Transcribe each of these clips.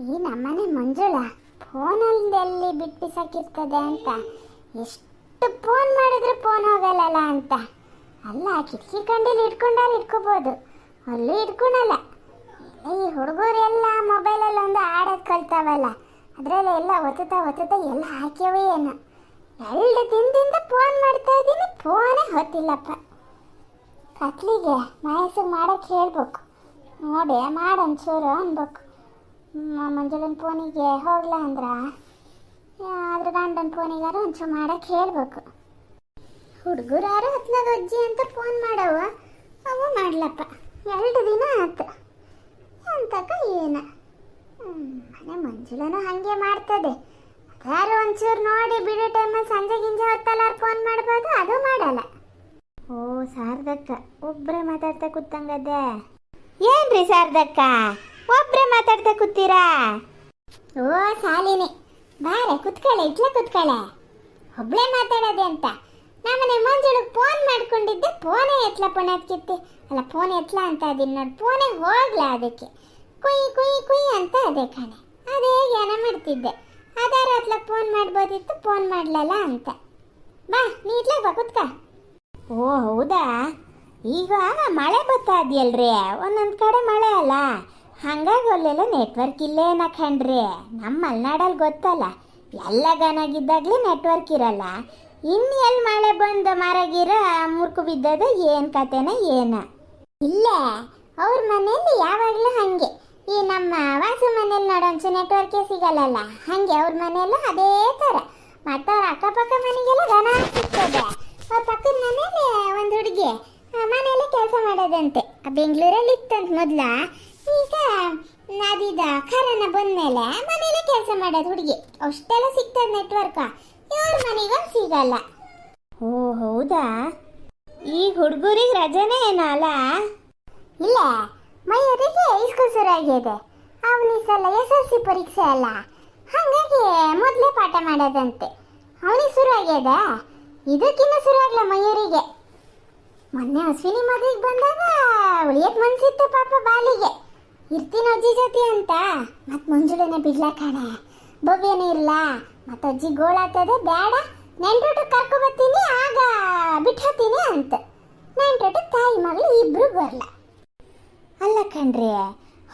ಈ ನಮ್ಮನೆ ಮಂಜುಳ ಫೋನಲ್ಲಿ ಬಿಟ್ಟು ಬಿಸಾಕಿರ್ತದೆ ಅಂತ. ಎಷ್ಟು ಫೋನ್ ಮಾಡಿದ್ರೆ ಫೋನ್ ಹೋಗಲ್ಲಲ್ಲ ಅಂತ. ಅಲ್ಲ, ಕಿಟಕಿ ಕಂಡಲ್ಲಿ ಇಟ್ಕೊಂಡಲ್ಲಿ ಇಟ್ಕೋಬೋದು. ಅಲ್ಲೂ ಇಟ್ಕೊಳಲ್ಲ. ಈ ಹುಡುಗರೆಲ್ಲ ಮೊಬೈಲಲ್ಲಿ ಒಂದು ಆಡೋದು ಕಲ್ತಾವಲ್ಲ. ಅದರಲ್ಲಿ ಎಲ್ಲ ಒತ್ತುತ್ತಾ ಒತ್ತುತ್ತಾ ಎಲ್ಲ ಹಾಕ್ಯವೇ ಏನು. ಎರಡು ದಿನದಿಂದ ಫೋನ್ ಮಾಡ್ತಾ ಇದ್ದೀನಿ, ಫೋನೇ ಹೊತ್ತಿಲ್ಲಪ್ಪ. ಕತ್ಲಿಗೆ ಮಯಸ್ಸಿಗೆ ಮಾಡೋಕ್ಕೆ ಹೇಳ್ಬೇಕು. ನೋಡಿ ಮಾಡೊಂಚೂರು ಅನ್ಬೇಕು. ಮ- ಮಂಜುಳನ ಫೋನಿಗೆ ಹೋಗ್ಲಾ ಅಂದ್ರ? ಅದ್ರ ಗಂಡನ ಫೋನಿಗಾರ ಒಂಚೂರು ಮಾಡಕ್ಕೆ ಹೇಳ್ಬೇಕು. ಹುಡುಗರಾರು ಹತ್ನಾಗ ಅಜ್ಜಿ ಅಂತ ಫೋನ್ ಮಾಡವ? ಅವು ಮಾಡ್ಲಪ್ಪ. ಎರಡು ದಿನ ಆತ. ಅಂತಕ ಏನ? ಮನೆ ಮಂಜುಳನು ಹಾಗೆ ಮಾಡ್ತದೆ. ಯಾರು ಒಂಚೂರು ನೋಡಿ ಬಿಡೋ ಟೈಮಲ್ಲಿ ಸಂಜೆ ಗಿಂಜೆ ಹೊತ್ತಲ್ಲ ಫೋನ್ ಮಾಡ್ಬೋದು, ಅದು ಮಾಡಲ್ಲ. ಓ ಸಾರ್ದಕ್ಕ ಒಬ್ಬರೇ ಮಾತಾಡ್ತಾ ಕೂತಂಗದೆ ಏನ್ರಿ ಶಾರದಕ್ಕ ಒಬ್ರೇ ಮಾತಾಡ್ತಾ ಕೂತೀರಾ? ಓ, ಸಾಲಿನಿ. ಬಾರೆ ಕುತ್ಕಳೆ ಇಟ್ಲ ಕುತ್ಕಳೆ ಒಬ್ಳೆ ಮಾತಾಡೋದೆ ಅಂತ. ನಮ್ಮನೆ ಮಂಜುಳು ಫೋನ್ ಮಾಡ್ಕೊಂಡಿದ್ದೆ ಫೋನೇ ಎತ್ಲ ಪುಣ್ಯತ್ಕಿತ್ತಿ ಅಲ್ಲ ಫೋನ್ ಎತ್ಲ ಅಂತ ಅದೀನಿ ನೋಡಿ ಫೋನೇ ಹೋಗ್ಲ ಅದಕ್ಕೆ. ಕುಯ್ ಕುಯ್ ಕುಯ್ ಅಂತ ಅದೇ ಕಣೆ. ಅದೇ ಏನ ಮಾಡ್ತಿದ್ದೆ. ಅದಾರ ಹತ್ಲ ಫೋನ್ ಮಾಡ್ಬೋದಿತ್ತು ಫೋನ್ ಮಾಡ್ಲಲ್ಲ ಅಂತ. ಬಾ, ನೀ ಇಟ್ಲ ಬಾ, ಕುತ್ಕ. ಓ, ಹೌದಾ? ಈಗ ಮಳೆ ಬರ್ತಾ ಇದೆಯಲ್ರಿ? ಒಂದೊಂದು ಕಡೆ ಮಳೆ ಅಲ್ಲ. ಹಂಗಾಗಿ ಅಲ್ಲೆಲ್ಲ ನೆಟ್ವರ್ಕ್ ಇಲ್ಲೇ ಕಣ್ರಿ ನಮ್ಮ ಮಲೆನಾಡಲ್ಲಿ ಗೊತ್ತಲ್ಲ, ಎಲ್ಲ ಗನಾಗಿದ್ದಾಗಲೇ ನೆಟ್ವರ್ಕ್ ಇರಲ್ಲ. ಇನ್ನು ಎಲ್ಲಿ ಮಳೆ ಬಂದು ಮರಗಿರ ಮುರ್ಕು ಬಿದ್ದದ ಏನು ಕತೆನ ಏನ? ಇಲ್ಲ, ಅವ್ರ ಮನೆಯಲ್ಲಿ ಯಾವಾಗಲೂ ಹಾಗೆ. ಈ ನಮ್ಮ ವಾಸು ಮನೇಲಿ ನೋಡೋಂಚು ನೆಟ್ವರ್ಕೇ ಸಿಗಲ್ಲಲ್ಲ, ಹಾಗೆ ಅವ್ರ ಮನೆಯಲ್ಲ ಅದೇ ಥರ ಮತ್ತು ಅವ್ರ ಅಕ್ಕಪಕ್ಕ ಮನೆಗೆಲ್ಲ ಗನ ಸಿಗ್ತದೆ. ಅವ್ರ ಪಕ್ಕದ ಮನೇಲಿ ಒಂದು ಹುಡುಗಿ ಮನೆಯಲ್ಲೇ ಕೆಲಸ ಮಾಡೋದಂತೆ. ಬೆಂಗಳೂರಲ್ಲಿ ಇತ್ತಂತ ಮೊದ್ಲ. ಈಗ ನಾದಿದ ಖರನ ಬಂದ್ಮೇಲೆ ಮನೆಯಲ್ಲೇ ಕೆಲಸ ಮಾಡೋದು ಹುಡುಗಿ. ಅಷ್ಟೆಲ್ಲ ಸಿಗ್ತದೆ ನೆಟ್ವರ್ಕ್ ಇವ್ರ ಮನೆಗೊಂದು ಸಿಗಲ್ಲ. ಓ ಹೌದಾ? ಈಗ ಹುಡುಗರಿಗೆ ರಜೆನೇ ಏನಲ್ಲ ಇಲ್ಲ ಮಯೂರಿಗೆ ಸ್ಕೂಲ್ ಶುರು ಆಗಿದೆ ಅವನ ಸಲ ಎಸ್ ಎಲ್ ಸಿ ಪರೀಕ್ಷೆ ಅಲ್ಲ. ಹಾಗಾಗಿ ಮೊದಲೇ ಪಾಠ ಮಾಡೋದಂತೆ. ಅವನಿಗೆ ಶುರು ಆಗ್ಯದ? ಇದಕ್ಕಿನ್ನ ಶುರು ಆಗಲ್ಲ ಮಯೂರಿಗೆ ಮೊನ್ನೆ ಅಶ್ವಿನಿ ಮದುವೆಗೆ ಬಂದಾಗ ಉಳಿಯಕ್ಕೆ ಮನಸ್ಸಿತ್ತು ಪಾಪ ಬಾಲಿಗೆ. ಇರ್ತೀನಿ ಅಜ್ಜಿ ಜೊತೆ ಅಂತ. ಮತ್ ಮಂಜುಳನೆ ಬಿಡ್ಲಾ ಕಾಣ. ಬೊಬ್ಬೇನೆ ಇಲ್ಲ ಮತ್ತ ಅಜ್ಜಿ ಗೋಳಾತದೆ ಬೇಡ. ನೆಂಟ್ರೊಟ್ಟು ಕರ್ಕೊ ಬರ್ತೀನಿ, ಆಗ ಬಿಟ್ಟೀನಿ ಅಂತ. ನೆಂಟ್ರೊಟ್ಟು ತಾಯಿ ಮಗಳು ಇಬ್ರು ಬರ್ಲ. ಅಲ್ಲ ಕಣ್ರಿ,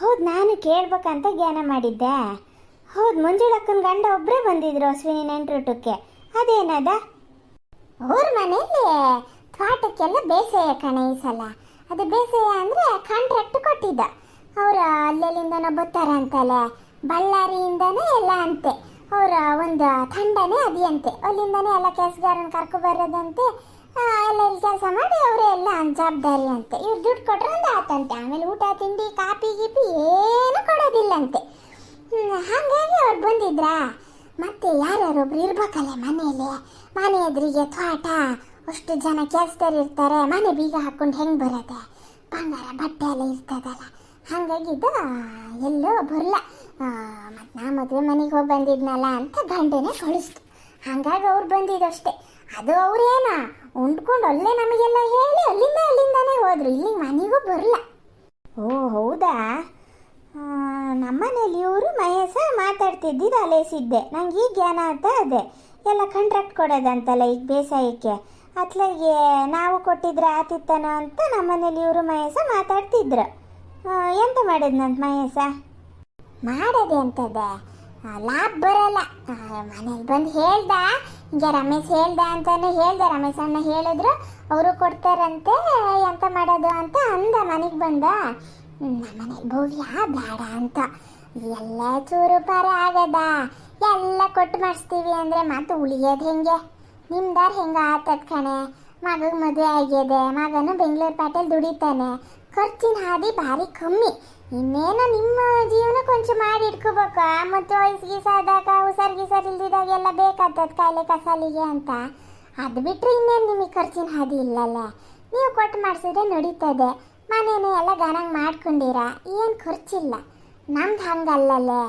ಹೌದು ನಾನು ಕೇಳ್ಬೇಕಂತ ಜ್ಞಾನ ಮಾಡಿದ್ದೆ. ಹೌದು ಮಂಜುಳಕ್ಕನ ಗಂಡ ಒಬ್ರೇ ಬಂದಿದ್ರು ಅಶ್ವಿನಿ ನೆಂಟ್ರೂಟಕ್ಕೆ ಅದೇನದ? ಅವ್ರ ಮನೆಯಲ್ಲಿ. ತೋಟಕ್ಕೆಲ್ಲ ಬೇಸಾಯ ಕಣೆ ಈ ಸಲ. ಅದು ಬೇಸಾಯ ಅಂದರೆ ಕಾಂಟ್ರಾಕ್ಟ್ ಕೊಟ್ಟಿದ್ದ. ಅವರು ಅಲ್ಲೆಲ್ಲಿಂದನೋ ಬರ್ತಾರಂತಲ್ಲ ಬಳ್ಳಾರಿಯಿಂದನೇ ಎಲ್ಲ ಅಂತೆ. ಅವರ ಒಂದು ತಂಡನೇ ಅದಿಯಂತೆ ಅಲ್ಲಿಂದನೇ ಎಲ್ಲ ಕೆಲಸಗಾರನ ಕರ್ಕೊ ಬರೋದಂತೆ. ಎಲ್ಲ ಕೆಲಸ ಮಾಡಿ ಅವರೇ ಎಲ್ಲ ಜವಾಬ್ದಾರಿ ಅಂತೆ. ಇವ್ರು ದುಡ್ಡು ಕೊಟ್ರೆ ಒಂದು ಆತಂತೆ. ಆಮೇಲೆ ಊಟ, ತಿಂಡಿ, ಕಾಪಿ, ಗೀಪಿ ಏನು ಕೊಡೋದಿಲ್ಲಂತೆ ಹಾಗಾಗಿ ಅವ್ರು ಬಂದಿದ್ರಾ? ಮತ್ತೆ ಯಾರ್ಯಾರೊಬ್ರು ಇರ್ಬೇಕಲ್ಲ ಮನೆಯಲ್ಲಿ? ಮನೆ ಎದುರಿಗೆ ತೋಟ. ಅಷ್ಟು ಜನ ಕೆಲಸದವ್ರು ಇರ್ತಾರೆ. ಮನೆ ಬೀಗ ಹಾಕೊಂಡು ಹೆಂಗೆ ಬರೋದೆ? ಬಂಗಾರ ಬಟ್ಟೆ ಎಲ್ಲ ಇರ್ತದಲ್ಲ. ಹಾಗಾಗಿ ಇದು ಎಲ್ಲೋ ಬರಲ್ಲ ಮತ್ತು ನಾ ಮದುವೆ ಮನೆಗೆ ಹೋಗಿ ಬಂದಿದ್ನಲ್ಲ ಅಂತ ಗಂಡನೇ ಕಳಿಸ್ತು. ಹಾಗಾಗಿ ಅವ್ರು ಬಂದಿದ್ದಷ್ಟೇ ಅದು ಅವ್ರೇನ? ಉಂಡ್ಕೊಂಡು ಅಲ್ಲೇ ನಮಗೆಲ್ಲ ಹೇಳಿ ಅಲ್ಲಿಂದ ಅಲ್ಲಿಂದಾನೇ ಹೋದ್ರು. ಇಲ್ಲಿ ಮನೆಗೂ ಬರಲ್ಲ ಓ, ಹೌದಾ? ನಮ್ಮನೇಲಿ ಇವರು ಮಹೇಸ ಮಾತಾಡ್ತಿದ್ದಿದ್ದು ಅಲೇಸಿದ್ದೆ ನಂಗೆ ಈಗ ಜ್ಞಾನ ಅಂತ ಅದೇ ಎಲ್ಲ ಕಾಂಟ್ರಾಕ್ಟ್ ಕೊಡೋದಂತಲ್ಲ ಈಗ ಬೇಸಾಯಕ್ಕೆ. ಅತ್ಲಾಗೆ ನಾವು ಕೊಟ್ಟಿದ್ರೆ ಆತಿತ್ತನೋ ಅಂತ ನಮ್ಮನೇಲಿ ಇವರು ಮಹೇಸ ಮಾತಾಡ್ತಿದ್ರು. ಎಂತ ಮಾಡಿದ್ನಂತ ಮಹೇಶ? ಮಾಡೋದು ಆ, ಲಾಭ ಬರಲ್ಲ. ಮನೇಲಿ ಬಂದು ಹೇಳ್ದ. ಹಿಂಗೆ ರಮೇಶ್ ಹೇಳ್ದ ಅಂತಾನು ಹೇಳ್ದ. ರಮೇಶ್ ಅಣ್ಣ ಹೇಳಿದ್ರು. ಅವರು ಕೊಡ್ತಾರಂತೆ ಎಂತ ಮಾಡೋದು ಅಂತ ಅಂದ. ಮನೆಗೆ ಬಂದ. ನಮ್ಮನೇಲಿ ಭೋಗ್ಯ ಬೇಡ ಅಂತ. ಎಲ್ಲ ಚೂರು ಪಾರ ಆಗದ. ಎಲ್ಲ ಕೊಟ್ಟು ಮಾಡಿಸ್ತೀವಿ ಅಂದರೆ ಮತ್ತೆ ಉಳಿಯೋದು ಹೆಂಗೆ? ನಿಮ್ದಾರ್ ಹೆಂಗೆ ಆತದ ಕಣೆ? ಮಗಗೆ ಮದುವೆ ಆಗಿದೆ. ಮಗನು ಬೆಂಗಳೂರು ಪಾಟೇಲ್ ದುಡಿತಾನೆ. ಖರ್ಚಿನ ಹಾದಿ ಭಾರಿ ಕಮ್ಮಿ. ಇನ್ನೇನು ನಿಮ್ಮ ಜೀವನ ಕೊಂಚ ಮಾಡಿ ಇಟ್ಕೋಬೇಕು. ಮತ್ತು ವಯಸ್ಸು ಗೀಸಾದಾಗ ಹುಷಾರು ಗೀಸರ್ ಇಲ್ದಿದಾಗ ಎಲ್ಲ ಬೇಕಾಗ್ತದೆ ಕಾಯಿಲೆ ಕಸಾಲಿಗೆ ಅಂತ. ಅದು ಬಿಟ್ಟರೆ ಇನ್ನೇನು ನಿಮಗೆ ಖರ್ಚಿನ ಹಾದಿ ಇಲ್ಲಲ್ಲ? ನೀವು ಕೊಟ್ಟು ಮಾಡಿಸಿದ್ರೆ ನಡೀತದೆ. ಮನೇನೆ ಎಲ್ಲ ಗಾನಂಗೆ ಮಾಡ್ಕೊಂಡಿರ? ಏನು ಖರ್ಚಿಲ್ಲ. ನಮ್ದು ಹಂಗಲ್ಲಲ್ಲೇ.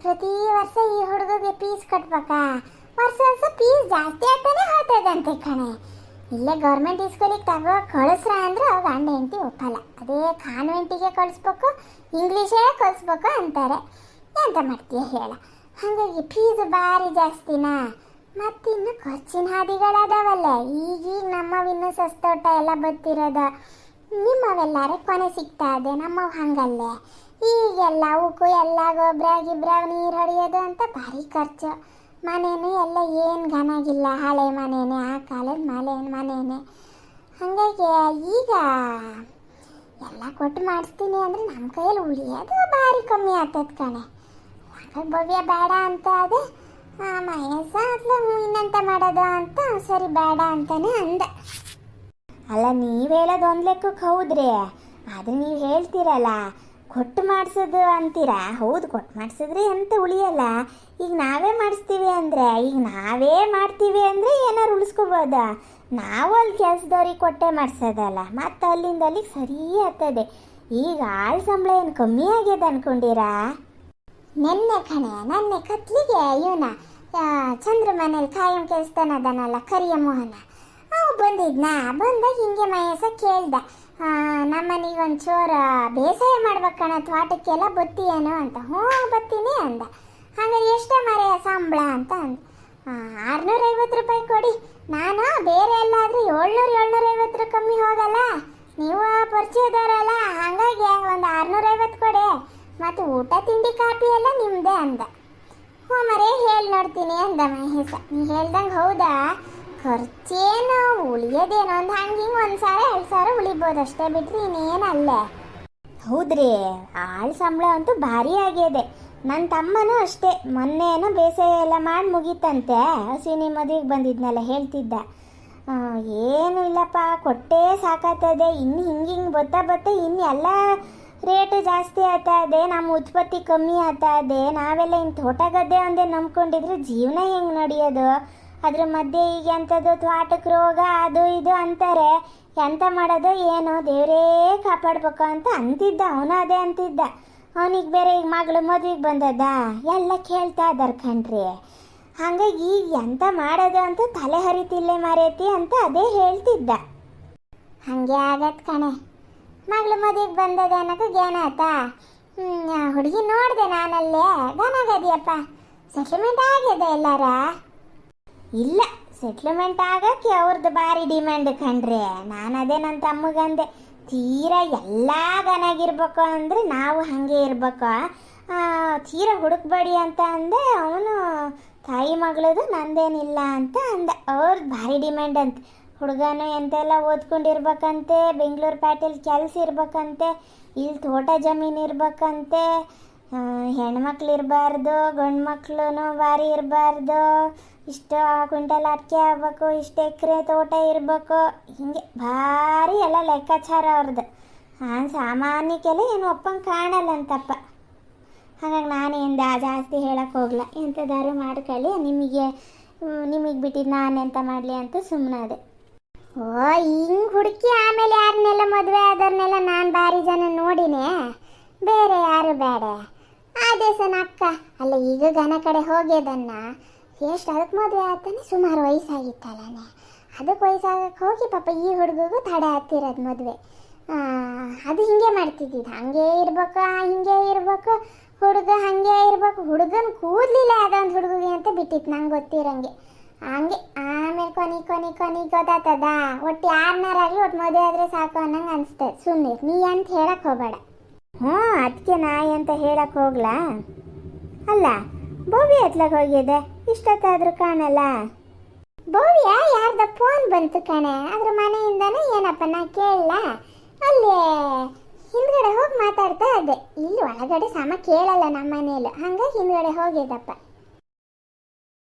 ಪ್ರತಿ ವರ್ಷ ಈ ಹುಡುಗಗೆ ಪೀಸ್ ಕಟ್ಬೇಕಾ? ವರ್ಷ ವರ್ಷ ಪೀಸ್ ಜಾಸ್ತಿ ಆಗ್ತಾನೆ ಹೋಗ್ತದಂತೆ ಕಣೆ. ಇಲ್ಲೇ ಗೌರ್ಮೆಂಟ್ ಸ್ಕೂಲಿಗೆ ತಗೋ, ಕಳಿಸ್ರ ಅಂದ್ರೆ ಗಂಡ ಹೆಂಡತಿ ಒಪ್ಪಲ್ಲ. ಅದೇ ಕಾನ್ವೆಂಟಿಗೆ ಕಳಿಸ್ಬೇಕು ಇಂಗ್ಲೀಷೇ ಕಳಿಸ್ಬೇಕು ಅಂತಾರೆ. ಎಂತ ಮಾಡ್ತೀಯ ಹೇಳ. ಹಾಗಾಗಿ ಫೀಸ್ ಭಾರಿ ಜಾಸ್ತಿನಾ. ಮತ್ತಿನ್ನು ಖರ್ಚಿನ ಹಾದಿಗಳದಾವಲ್ಲ. ಈಗೀಗ ನಮ್ಮವಿನ್ನು ಸಸ್ತೋಟ ಎಲ್ಲ ಬತ್ತಿರೋದ. ನಿಮ್ಮವೆಲ್ಲಾರೆ ಕೊನೆ ಸಿಗ್ತಾ ಇದೆ, ನಮ್ಮವು ಹಂಗಲ್ಲೇ. ಈಗೆಲ್ಲ ಅವಕ್ಕೂ ಎಲ್ಲ ಗೊಬ್ಬರ ಗಿಬ್ರ, ನೀರು ಹೊಡೆಯೋದು ಅಂತ ಭಾರಿ ಖರ್ಚು. ಮನೇನು ಎಲ್ಲ ಏನು ಘನಾಗಿಲ್ಲ, ಹಳೆ ಮನೇನೆ, ಆ ಕಾಲದ ಮನೆ ಮನೇನೆ. ಹಾಗಾಗಿ ಈಗ ಎಲ್ಲ ಕೊಟ್ಟು ಮಾಡಿಸ್ತೀನಿ ಅಂದರೆ ನಮ್ಮ ಕೈಯಲ್ಲಿ ಉಳಿಯೋದು ಭಾರಿ ಕಮ್ಮಿ ಆಗ್ತದೆ ಕಣೆ. ಹಾಗಾಗಿ ಭವ್ಯ ಬೇಡ ಅಂತ ಅದೇ ಮಹೇಶ ಅಥವಾ ಇನ್ನಂತ ಮಾಡೋದು ಅಂತ ಸರಿ ಬೇಡ ಅಂತಲೇ ಅಂದೆ. ಅಲ್ಲ, ನೀವು ಹೇಳೋದು ಒಂದು ಲೆಕ್ಕಕ್ಕೆ ಹೌದ್ರಿ. ಅದು ನೀವು ಹೇಳ್ತೀರಲ್ಲ ಕೊಟ್ಟು ಮಾಡಿಸೋದು ಅಂತೀರಾ? ಹೌದು, ಕೊಟ್ಟು ಮಾಡಿಸಿದ್ರೆ ಎಂತ ಉಳಿಯಲ್ಲ. ಈಗ ನಾವೇ ಮಾಡಿಸ್ತೀವಿ ಅಂದರೆ, ಈಗ ನಾವೇ ಮಾಡ್ತೀವಿ ಅಂದರೆ ಏನಾರು ಉಳಿಸ್ಕೋಬೋದಾ? ನಾವು ಅಲ್ಲಿ ಕೆಲಸದವ್ರಿಗೆ ಕೊಟ್ಟೆ ಮಾಡಿಸೋದಲ್ಲ. ಮತ್ತು ಅಲ್ಲಿಂದ ಅಲ್ಲಿಗೆ ಸರಿ ಆಗ್ತದೆ. ಈಗ ಆಳ್ ಸಂಬಳ ಏನು ಕಮ್ಮಿ ಆಗ್ಯದ ಅನ್ಕೊಂಡಿರಾ? ನೆನ್ನೆ ಕಣೆ, ನೆನ್ನೆ ಕತ್ಲಿಗೆ ಇವನ ಚಂದ್ರ ಮನೇಲಿ ಕಾಯಂ ಕೆಲಸದನದನಲ್ಲ ಕರಿಯ ಮೋಹನ. ಬಂದಿದ್ನ? ಬಂದಾಗ ಹಿಂಗೆ ಮಹೇಶ ಕೇಳ್ದ ನಮ್ಮನಿಗೆ ಒಂಚೂರ ಚೋರ ಬೇಸಾಯ ಮಾಡ್ಬೇಕಣ ತ್ವಾಟಕ್ಕೆಲ್ಲ ಬತ್ತೀಯೇನು ಅಂತ. ಹ್ಞೂ, ಬತ್ತೀನಿ ಅಂದ. ಹಾಗಾದ್ರೆ ಎಷ್ಟೇ ಮರೆಯ ಸಂಬಳ ಅಂತ ಅಂದ. ಆರುನೂರೈವತ್ತು ರೂಪಾಯಿ ಕೊಡಿ. ನಾನು ಬೇರೆ ಎಲ್ಲಾದರೂ ಏಳ್ನೂರು ಏಳ್ನೂರ ಐವತ್ತರ ಕಮ್ಮಿ ಹೋಗಲ್ಲ. ನೀವು ಪರಿಚಯದವರಲ್ಲ, ಹಾಗಾಗಿ ಒಂದು ಆರ್ನೂರೈವತ್ತು ಕೊಡಿ. ಮತ್ತು ಊಟ, ತಿಂಡಿ, ಕಾಫಿ ಎಲ್ಲ ನಿಮ್ಮದೇ ಅಂದ. ಹ್ಞೂ ಮರೇ, ಹೇಳಿ ನೋಡ್ತೀನಿ ಅಂದ ಮಹೇಶ. ನೀ ಹೇಳ್ದಂಗೆ ಹೌದಾ? ಖರ್ಚೇನು ಉಳಿಯೋದೇನೋ ಒಂದು ಹಂಗೆ ಹಿಂಗೆ ಒಂದು ಸಾವಿರ, ಎರಡು ಸಾವಿರ ಉಳಿಬೋದು. ಅಷ್ಟೇ ಬಿಟ್ರಿ ಇನ್ನೇನಲ್ಲೇ ಹೌದ್ರಿ, ಆಳು ಸಂಬಳ ಅಂತೂ ಭಾರಿ ಆಗಿದೆ ನನ್ನ ತಮ್ಮನೂ ಅಷ್ಟೇ. ಮೊನ್ನೆನೋ ಬೇಸಾಯ ಎಲ್ಲ ಮಾಡಿ ಮುಗೀತಂತೆ. ಸಿನಿ ಮದುವೆಗೆ ಬಂದಿದ್ನಲ್ಲ, ಹೇಳ್ತಿದ್ದ. ಏನು ಇಲ್ಲಪ್ಪ, ಕೊಟ್ಟೇ ಸಾಕಾಗ್ತದೆ ಇನ್ನು ಹಿಂಗೆ ಹಿಂಗೆ ಬತ್ತಾ ಬತ್ತಾ ಇನ್ನು ಎಲ್ಲ ರೇಟು ಜಾಸ್ತಿ ಆಗ್ತಾ ಇದೆ ನಮ್ಮ ಉತ್ಪತ್ತಿ ಕಮ್ಮಿ ಆಗ್ತಾ ಇದೆ ನಾವೆಲ್ಲ ಇನ್ನು ತೋಟ ಗದ್ದೆ ಒಂದೇ ನಂಬ್ಕೊಂಡಿದ್ರೆ ಜೀವನ ಹೆಂಗೆ ನಡೆಯೋದು? ಅದ್ರ ಮಧ್ಯೆ ಈಗ ಎಂಥದ್ದು ತ್ವಾಟಕ್ಕೆ ರೋಗ, ಅದು ಇದು ಅಂತಾರೆ. ಎಂತ ಮಾಡೋದು ಏನು? ದೇವರೇ ಕಾಪಾಡ್ಬೇಕು ಅಂತ ಅಂತಿದ್ದ. ಅವನು ಅದೇ ಅಂತಿದ್ದ. ಅವನಿಗೆ ಬೇರೆ ಈಗ ಮಗಳು ಮದುವೆಗೆ ಬಂದದ. ಎಲ್ಲ ಕೇಳ್ತಾ ಇದ್ದಾರೆ ಕಣ್ರಿ. ಹಂಗಾಗಿ ಈಗ ಎಂತ ಮಾಡೋದು ಅಂತ ತಲೆ ಹರಿತಿಲ್ಲೇ ಮಾರೈತಿ ಅಂತ ಅದೇ ಹೇಳ್ತಿದ್ದ. ಹಂಗೆ ಆಗತ್ ಕಣೆ. ಮಗಳು ಮದುವೆಗೆ ಬಂದದ ಅನ್ನೋಕೆ ಆತಾ ಹುಡುಗಿ ನೋಡಿದೆ ನಾನಲ್ಲೇ. ಗನಾಗದಿಯಪ್ಪ ಸೆಟ್ಲ್ಮೆಂಟ್ ಆಗಿದೆ ಎಲ್ಲಾರ? ಇಲ್ಲ ಸೆಟ್ಲ್ಮೆಂಟ್ ಆಗಕ್ಕೆ ಅವ್ರದ್ದು ಭಾರಿ ಡಿಮ್ಯಾಂಡ್ ಕಣ್ರಿ. ನಾನು ಅದೇ ನನ್ನ ತಮ್ಮಗಂದೆ. ತೀರಾ ಎಲ್ಲ ಗನಾಗಿರ್ಬೇಕು ಅಂದರೆ ನಾವು ಹಾಗೆ ಇರ್ಬೇಕು. ತೀರಾ ಹುಡುಕ್ಬೇಡಿ ಅಂತ ಅಂದೆ, ಅವನು ತಾಯಿ ಮಗಳದು ನಂದೇನಿಲ್ಲ ಅಂತ ಅಂದ. ಅವ್ರದ್ದು ಭಾರಿ ಡಿಮ್ಯಾಂಡ್ ಅಂತ. ಹುಡುಗನು ಎಂತೆಲ್ಲ ಓದ್ಕೊಂಡಿರ್ಬೇಕಂತೆ, ಬೆಂಗಳೂರು ಪ್ಯಾಟೆಲ್ ಕೆಲಸ ಇರ್ಬೇಕಂತೆ ಇಲ್ಲಿ ತೋಟ ಜಮೀನು ಇರ್ಬೇಕಂತೆ ಹೆಣ್ಮಕ್ಳು ಇರಬಾರ್ದು ಗಂಡು ಮಕ್ಳು ಭಾರಿ ಇರಬಾರ್ದು ಇಷ್ಟು ಕ್ವಿಂಟಲ್ ಅಡಿಕೆ ಆಗ್ಬೇಕು, ಇಷ್ಟು ಎಕರೆ ತೋಟ ಇರಬೇಕು. ಹಿಂಗೆ ಭಾರಿ ಎಲ್ಲ ಲೆಕ್ಕಾಚಾರ ಅವ್ರದ್ದು ನಾನು ಸಾಮಾನ್ಯಕ್ಕೆಲ್ಲ ಏನು ಒಪ್ಪಂಗೆ ಕಾಣಲ್ಲಂತಪ್ಪ. ಹಾಗಾಗಿ ನಾನೇಂದ ಜಾಸ್ತಿ ಹೇಳಕ್ಕೆ ಹೋಗ್ಲ ಎಂಥದಾರು ಮಾಡ್ಕೊಳ್ಳಿ ನಿಮಗೆ ನಿಮಗೆ ಬಿಟ್ಟಿದ್ದು ನಾನು ಎಂತ ಮಾಡಲಿ ಅಂತ ಸುಮ್ಮನಾದೆ ಓ, ಹಿಂಗೆ ಹುಡುಕಿ ಆಮೇಲೆ ಯಾರನ್ನೆಲ್ಲ ಮದುವೆ ಆದವ್ರನ್ನೆಲ್ಲ ನಾನು ಭಾರಿ ಜನ ನೋಡಿನೇ, ಬೇರೆ ಯಾರು ಬೇಡ. ಅದೇ ಸನ ಅಕ್ಕ. ಅಲ್ಲ, ಈಗ ಗನ ಕಡೆ ಹೋಗ್ಯದನ್ನ. ಎಷ್ಟು ಅದಕ್ಕೆ ಮದುವೆ ಆಗ್ತಾನೆ ಸುಮಾರು ವಯಸ್ಸಾಗಿತ್ತಲ್ಲನೆ ಅದಕ್ಕೆ ವಯಸ್ಸಾಗಕ್ಕೆ ಹೋಗಿ ಪಾಪ ಈ ಹುಡುಗಿಗೂ ತಡೆ ಆಗ್ತಿರೋದು ಮದುವೆ. ಅದು ಹಿಂಗೆ ಮಾಡ್ತಿದ್ದಿದ್ದ. ಹಂಗೆ ಇರ್ಬೇಕು ಹಿಂಗೆ ಇರ್ಬೇಕು, ಹುಡುಗ ಹಂಗೆ ಇರ್ಬೇಕು. ಹುಡುಗನ ಕೂದಲಿಲ್ಲ ಅದೊಂದು ಹುಡುಗಿಗೆ ಅಂತ ಬಿಟ್ಟಿತ್ತು ನಂಗೆ ಗೊತ್ತಿರಂಗೆ. ಹಂಗೆ ಆಮೇಲೆ ಕೊನೆ ಕೊನೆ ಕೊನೆ ಗೊತ್ತಾಗ್ತದ? ಒಟ್ಟು ಯಾರನ್ನಾರಾಗಿ ಒಟ್ಟು ಮದುವೆ ಆದರೆ ಸಾಕು ಅನ್ನಂಗೆ ಅನಿಸ್ತದೆ ಸುಮ್ಮನೆ ನೀ ಅಂತ ಹೇಳಕ್ಕೆ ಹೋಗಬೇಡ. ಹ್ಞೂ, ಅದಕ್ಕೆ ನಾಯಿ ಅಂತ ಹೇಳಕ್ಕೆ ಹೋಗ್ಲಾ? ಅಲ್ಲ ಬೋವಿ ಎತ್ಲಕ್ಕೆ ಹೋಗಿದೆ ಇಷ್ಟೊತ್ತಾದ್ರೂ ಕಾಣಲ್ಲ. ಭವ್ಯ, ಯಾರ್ದ ಫೋನ್ ಬಂತು ಕಣೆ. ಅದ್ರ ಮನೆಯಿಂದನೇ ಏನಪ್ಪ, ನಾ ಕೇಳಲ್ಲ ಅಲ್ಲೇ, ಹಿಂದ್ಗಡೆ ಹೋಗಿ ಮಾತಾಡ್ತಾ ಇದ್ದೆ. ಇಲ್ಲಿ ಒಳಗಡೆ ಸಮ ಕೇಳಲ್ಲ ನಮ್ಮ ಮನೇಲಿ ಹಂಗಾಗಿ ಹಿಂದ್ಗಡೆ ಹೋಗಿದ್ದಪ್ಪ.